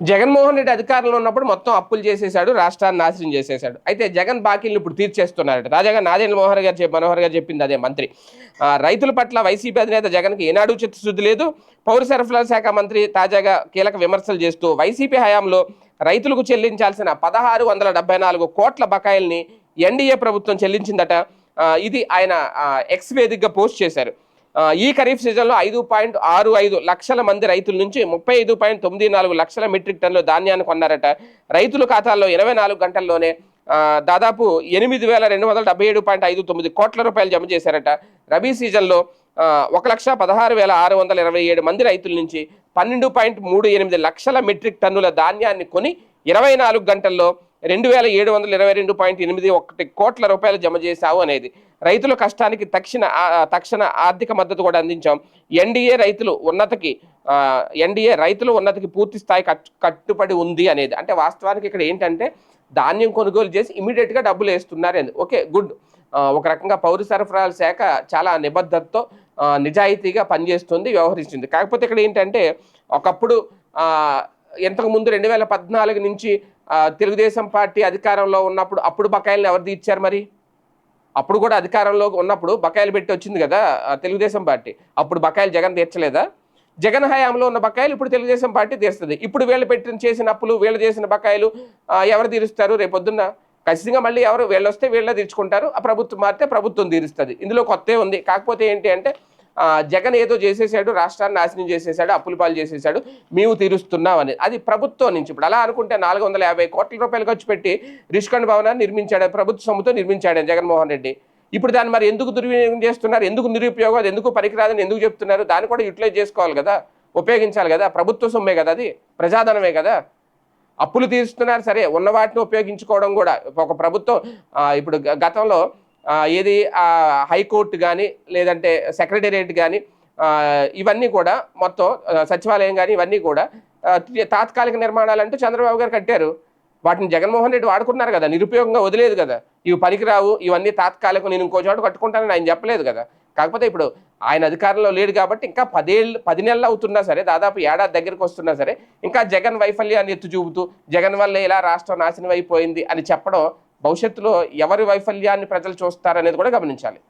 జగన్మోహన్ రెడ్డి అధికారంలో ఉన్నప్పుడు మొత్తం అప్పులు చేసేశాడు రాష్ట్రాన్ని నాశనం చేసేశాడు. అయితే జగన్ బాకీలను ఇప్పుడు తీర్చేస్తున్నారట. తాజాగా నాదేంద్ర మోహన్ గారు చెప్పి మనోహర్ గారు చెప్పింది అదే మంత్రి. ఆ, రైతుల పట్ల వైసీపీ అధినేత జగన్కి ఏనాడు చిత్తశుద్ధి లేదు. పౌర సరఫరాల శాఖ మంత్రి తాజాగా కీలక విమర్శలు చేస్తూ వైసీపీ హయాంలో రైతులకు చెల్లించాల్సిన పదహారు వందల డెబ్బై నాలుగు కోట్ల బకాయిల్ని ఎన్డీఏ ప్రభుత్వం చెల్లించిందట. ఇది ఆయన ఎక్స్ వేదికగా పోస్ట్ చేశారు. ఈ ఖరీఫ్ సీజన్లో ఐదు పాయింట్ ఆరు ఐదు లక్షల మంది రైతుల నుంచి ముప్పై ఐదు పాయింట్ తొమ్మిది నాలుగు లక్షల మెట్రిక్ టన్నుల ధాన్యాన్ని కొన్నారట. రైతుల ఖాతాల్లో ఇరవై నాలుగు గంటల్లోనే దాదాపు ఎనిమిది వేల రెండు వందల డెబ్బై ఏడు పాయింట్ ఐదు తొమ్మిది కోట్ల రూపాయలు జమ చేశారట. రబీ సీజన్లో ఒక లక్ష పదహారు వేల ఆరు వందల ఇరవై ఏడు మంది రైతుల నుంచి పన్నెండు పాయింట్ మూడు ఎనిమిది లక్షల మెట్రిక్ టన్నుల ధాన్యాన్ని కొని ఇరవై నాలుగు గంటల్లో రెండు వేల ఏడు వందల ఇరవై రెండు పాయింట్ ఎనిమిది ఒకటి కోట్ల రూపాయలు జమ చేశావు అనేది. రైతుల కష్టానికి తక్షణ తక్షణ ఆర్థిక మద్దతు కూడా అందించాం. ఎన్డీఏ రైతులు ఉన్నతకి ఎన్డీఏ రైతులు ఉన్నతికి పూర్తి స్థాయి కట్టుబడి ఉంది అనేది. అంటే వాస్తవానికి ఇక్కడ ఏంటంటే ధాన్యం కొనుగోలు చేసి ఇమీడియట్గా డబ్బులు వేస్తున్నారు అనేది ఓకే గుడ్. ఒక రకంగా పౌర సరఫరాల శాఖ చాలా నిబద్ధతతో నిజాయితీగా పనిచేస్తుంది వ్యవహరిస్తుంది. కాకపోతే ఇక్కడ ఏంటంటే ఒకప్పుడు ఇంతకుముందు ఇంతకు ముందు రెండు వేల పద్నాలుగు నుంచి తెలుగుదేశం పార్టీ అధికారంలో ఉన్నప్పుడు అప్పుడు బకాయిలను ఎవరు తీర్చారు మరి? అప్పుడు కూడా అధికారంలో ఉన్నప్పుడు బకాయిలు పెట్టి వచ్చింది కదా తెలుగుదేశం పార్టీ. అప్పుడు బకాయిలు జగన్ తీర్చలేదా? జగన్ హయాంలో ఉన్న బకాయిలు ఇప్పుడు తెలుగుదేశం పార్టీ తీరుస్తుంది. ఇప్పుడు వీళ్ళు పెట్టిన చేసిన అప్పులు వీళ్ళు చేసిన బకాయిలు ఎవరు తీరుస్తారు రేపొద్దున్న? ఖచ్చితంగా మళ్ళీ ఎవరు వీళ్ళు వస్తే వీళ్ళే తీర్చుకుంటారు. ఆ ప్రభుత్వం మారితే ప్రభుత్వం తీరుస్తుంది. ఇందులో కొత్త ఉంది. కాకపోతే ఏంటి అంటే జగన్ ఏదో చేసేసాడు రాష్ట్రాన్ని నాశనం చేసేసాడు అప్పుల పాలు చేసేసాడు మేము తీరుస్తున్నాం అనేది అది ప్రభుత్వం నుంచి ఇప్పుడు. అలా అనుకుంటే నాలుగు వందల యాభై కోట్ల రూపాయలు ఖర్చు పెట్టి రిష్కండ్ భవనాన్ని నిర్మించాడు ప్రభుత్వ సొమ్ముతో నిర్మించాడు జగన్మోహన్ రెడ్డి. ఇప్పుడు దాన్ని మరి ఎందుకు దుర్వినియోగం చేస్తున్నారు? ఎందుకు నిరుపయోగం అది ఎందుకు పనికిరాదని ఎందుకు చెప్తున్నారు? దాన్ని కూడా యూటిలైజ్ చేసుకోవాలి కదా ఉపయోగించాలి కదా. ప్రభుత్వ సొమ్మే కదా అది ప్రజాధనమే కదా. అప్పులు తీరుస్తున్నారు సరే. ఉన్న వాటిని ఉపయోగించుకోవడం కూడా ఒక ప్రభుత్వం ఇప్పుడు గతంలో ఏది హైకోర్టు కానీ లేదంటే సెక్రటేరియట్ కానీ ఇవన్నీ కూడా మొత్తం సచివాలయం కానీ ఇవన్నీ కూడా తాత్కాలిక నిర్మాణాలంటూ చంద్రబాబు గారు కట్టారు. వాటిని జగన్మోహన్ రెడ్డి వాడుకున్నారు కదా నిరుపయోగంగా వదిలేదు కదా. ఇవి పనికిరావు ఇవన్నీ తాత్కాలికం నేను ఇంకో చోట కట్టుకుంటానని ఆయన చెప్పలేదు కదా. కాకపోతే ఇప్పుడు ఆయన అధికారంలో లేడు కాబట్టి ఇంకా పదేళ్ళు పది నెలలు అవుతున్నా సరే దాదాపు ఏడాది దగ్గరికి వస్తున్నా సరే ఇంకా జగన్ వైఫల్యాన్ని ఎత్తు చూపుతూ జగన్ వల్ల ఇలా రాష్ట్రం నాశనం అయిపోయింది అని చెప్పడం భవిష్యత్తులో ఎవరి వైఫల్యాన్ని ప్రజలు చూస్తారనేది కూడా గమనించాలి.